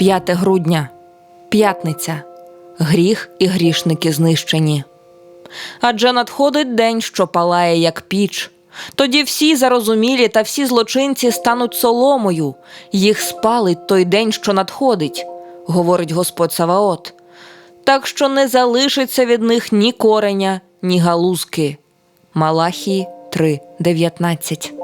5 грудня, п'ятниця. Гріх і грішники знищені. Адже надходить день, що палає, як піч. Тоді всі зарозумілі та всі злочинці стануть соломою, їх спалить той день, що надходить, говорить Господь Саваот. Так що не залишиться від них ні кореня, ні галузки. Малахії 3.19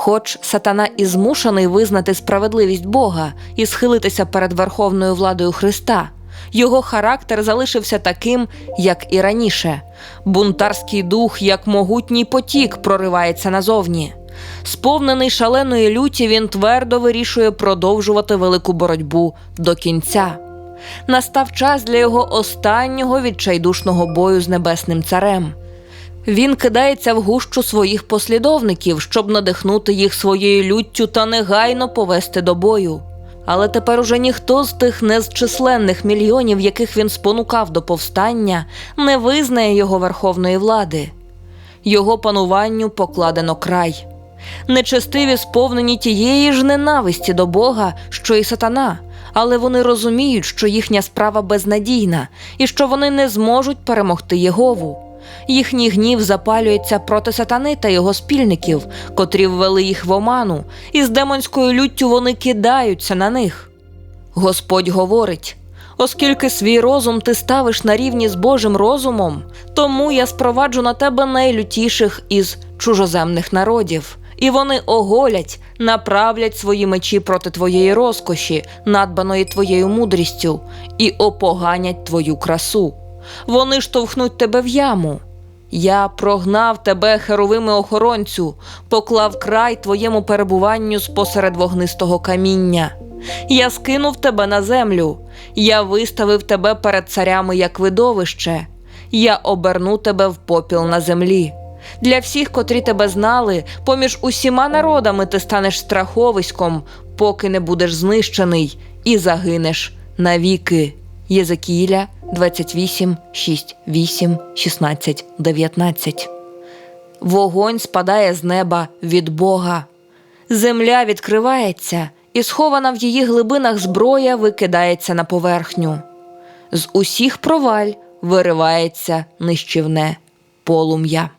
Хоч сатана і змушений визнати справедливість Бога і схилитися перед верховною владою Христа, його характер залишився таким, як і раніше. Бунтарський дух, як могутній потік, проривається назовні. Сповнений шаленої люті, він твердо вирішує продовжувати велику боротьбу до кінця. Настав час для його останнього відчайдушного бою з небесним царем. Він кидається в гущу своїх послідовників, щоб надихнути їх своєю люттю та негайно повести до бою. Але тепер уже ніхто з тих незчисленних мільйонів, яких він спонукав до повстання, не визнає його верховної влади. Його пануванню покладено край. Нечестиві сповнені тієї ж ненависті до Бога, що і сатана, але вони розуміють, що їхня справа безнадійна і що вони не зможуть перемогти Єгову. Їхній гнів запалюється проти сатани та його спільників, котрі ввели їх в оману, і з демонською люттю вони кидаються на них. Господь говорить: оскільки свій розум ти ставиш на рівні з Божим розумом, тому я спроваджу на тебе найлютіших із чужоземних народів, і вони оголять, направлять свої мечі проти твоєї розкоші, надбаної твоєю мудрістю, і опоганять твою красу. Вони штовхнуть тебе в яму. Я прогнав тебе, херовими охоронцю, поклав край твоєму перебуванню спосеред вогнистого каміння. Я скинув тебе на землю, я виставив тебе перед царями як видовище, я оберну тебе в попіл на землі. Для всіх, котрі тебе знали, поміж усіма народами ти станеш страховиськом, поки не будеш знищений, і загинеш навіки. Єзекіїля 28, 6, 8, 16, 19. Вогонь спадає з неба від Бога. Земля відкривається, і схована в її глибинах зброя викидається на поверхню. З усіх проваль виривається нищівне полум'я.